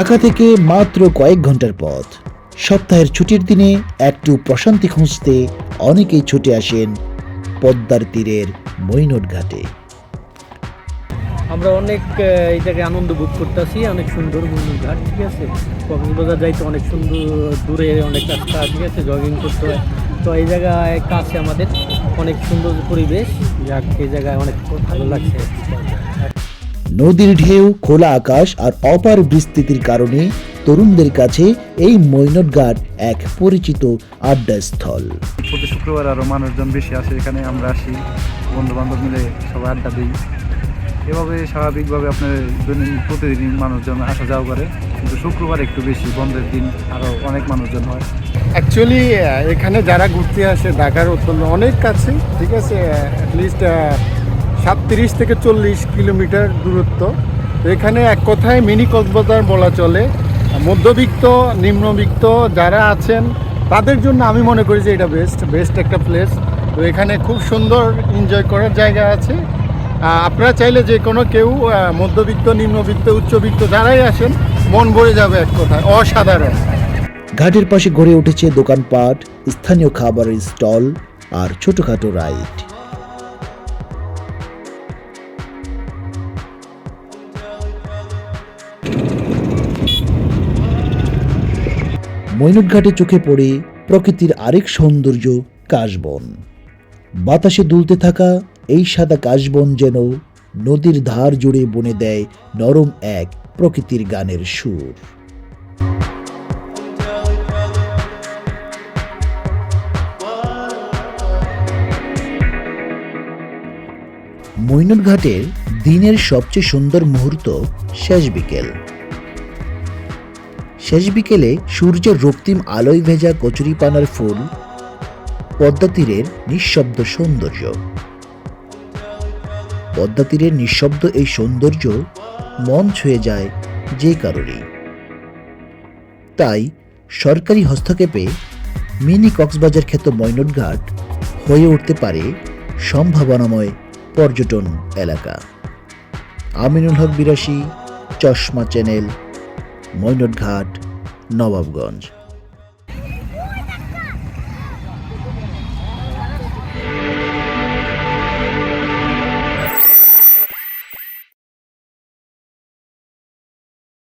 ঢাকা থেকে মাত্র কয়েক ঘণ্টার পথ। সপ্তাহের ছুটির দিনে একটু প্রশান্তি খুঁজতে অনেকেই ছুটে আসেন পদ্মার তীরের মৈনট ঘাটে আমরা অনেক এই জায়গায় আনন্দ ভোগ করতেছি, অনেক সুন্দর মুন্ডুর ঘাট ঠিক আছে? কক্সবাজার যাইতে অনেক সুন্দর, দূরে অনেক রাস্তা, ঠিক আছে? জগিং করতে হয়। তো এই জায়গায় কাছে আমাদের অনেক সুন্দর পরিবেশ, যাক, এই জায়গায় অনেক ভালো লাগছে। নদীর ঢেউ খোলা আকাশ আর অপার বিস্তৃতির কারণে তরুণদের কাছে এই মৈনট ঘাট এক পরিচিত আড্ডাস্থল। প্রতি শুক্রবার আরও মানুষজন বেশি আসে এখানে আমরা আসি বন্ধু বান্ধব মিলে সবাই আড্ডা দিই। এভাবে স্বাভাবিকভাবে আপনার দৈনিক প্রতিদিন মানুষজন আসা যাওয়া করে কিন্তু শুক্রবার একটু বেশি বন্ধের দিন আরও অনেক মানুষজন হয়। অ্যাকচুয়ালি এখানে যারা ঘুরতে আসে ঢাকার অত্যন্ত অনেক কাছে ঠিক আছে অ্যাটলিস্ট সাতত্রিশ থেকে চল্লিশ কিলোমিটার দূরত্ব। এখানে এক কথায় মিনি কক্সবাজার বলা চলে। মধ্যবিত্ত, নিম্নবিত্ত যারা আছেন, তাদের জন্য আমি মনে করি যে এটা বেস্ট বেস্ট একটা প্লেস তো এখানে খুব সুন্দর এনজয় করার জায়গা আছে। আপনারা চাইলে যে কোনো কেউ মধ্যবিত্ত, নিম্নবিত্ত, উচ্চবিত্ত যারাই আসেন, মন ভরে যাবে এক কথায়, অসাধারণ। ঘাটের পাশে গড়ে উঠেছে দোকানপাট, স্থানীয় খাবারের স্টল আর ছোটখাটো রাইড। মৈনট ঘাটে চোখে পড়ে প্রকৃতির আরেক সৌন্দর্য কাশবন। বাতাসে দুলতে থাকা এই সাদা কাশবন যেন নদীর ধার জুড়ে বনে দেয় নরম এক প্রকৃতির গানের সুর। মৈনট ঘাটের দিনের সবচেয়ে সুন্দর মুহূর্ত শেষ বিকেল। শেষ বিকেলে সূর্যের রক্তিম আলোয় ভেজা কচুরিপানার ফুল, পদ্মা তীরের নিঃশব্দ সৌন্দর্য। পদ্মা তীরের নিঃশব্দ এই সৌন্দর্য মন ছুঁয়ে যায় যে কারোরই। তাই সরকারি হস্তক্ষেপে মিনি কক্সবাজার খ্যাত মৈনট ঘাট হয়ে উঠতে পারে সম্ভাবনাময় পর্যটন এলাকা। আমিনুল হক বিরাশি, চশমা চ্যানেল মৈনট ঘাট নবাবগঞ্জ।